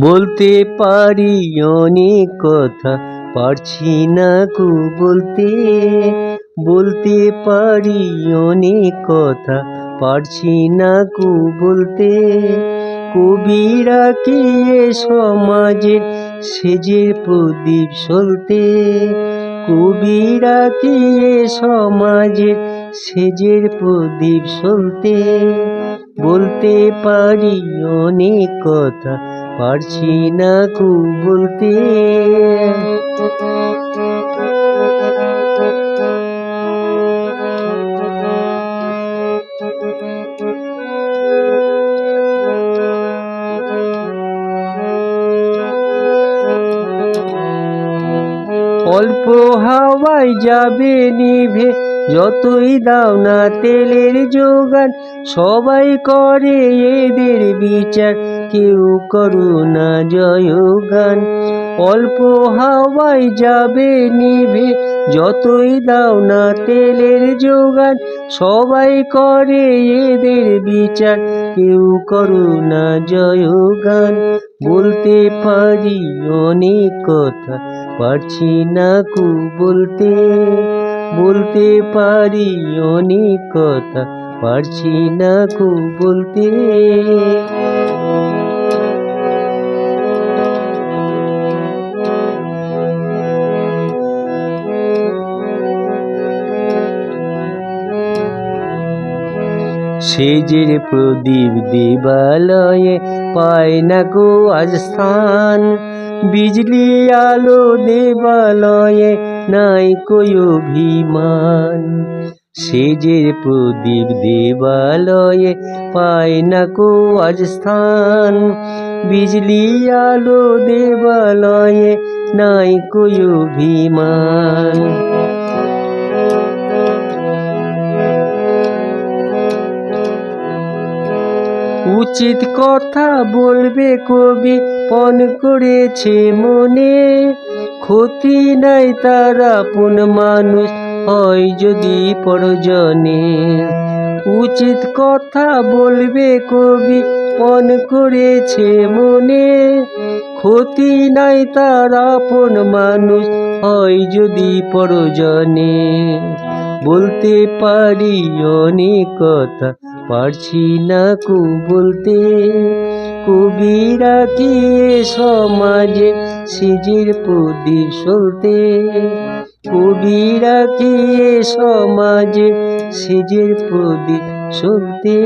বলতে পারি অনেক কথা, পারছি না কু বলতে। বলতে পারি অনেক কথা, পারছি না কু বলতে। কবিরা কে সমাজের সেজের প্রদীপ সলতে কবিরা কি সমাজের সেজের প্রদীপ সলতে বলতে পারি অনেক কথা, পারছি না কু বলতে। অল্প হাওয়ায় যাবে নিভে, যতই দাও না তেলের যোগান, সবাই করে এদের বিচার, কেউ করো না জয়গান। অল্প হাওয়ায় যাবে নিভে, যতই দাও না তেলের যোগান, সবাই করে এদের বিচার, কেউ করো না জয়গান। বলতে পারি অনেক কথা পারছি না কু বলতে বলতে পারি অনেক কথা, পারছি না কু বলতে। সেজের প্রদীপ দেবালয়ে পায় না গো আজ স্থান বিজলি আলো দেবালয়ে নাই কই অভিমান। সেজের প্রদীপ দেবালয়ে পায় না কো আজ স্থান। বিজলি আলো দেবালয়ে নাই কই অভিমান। উচিত কথা বলবে কবি পণ করেছে মনে, ক্ষতি নাই তার আপন মানুষ, হয় যদি পরজনে। উচিত কথা বলবে কবি পণ করেছে মনে, ক্ষতি নাই তার আপন মানুষ, হয় যদি পরজনে। বলতে পারি অনেক কথা, পারছি না কু বলতে। কবিরা কি সমাজ সিজির প্রদীপ সলতে কবিরা কি সমাজ সমাজে সিজির প্রদীপ সলতে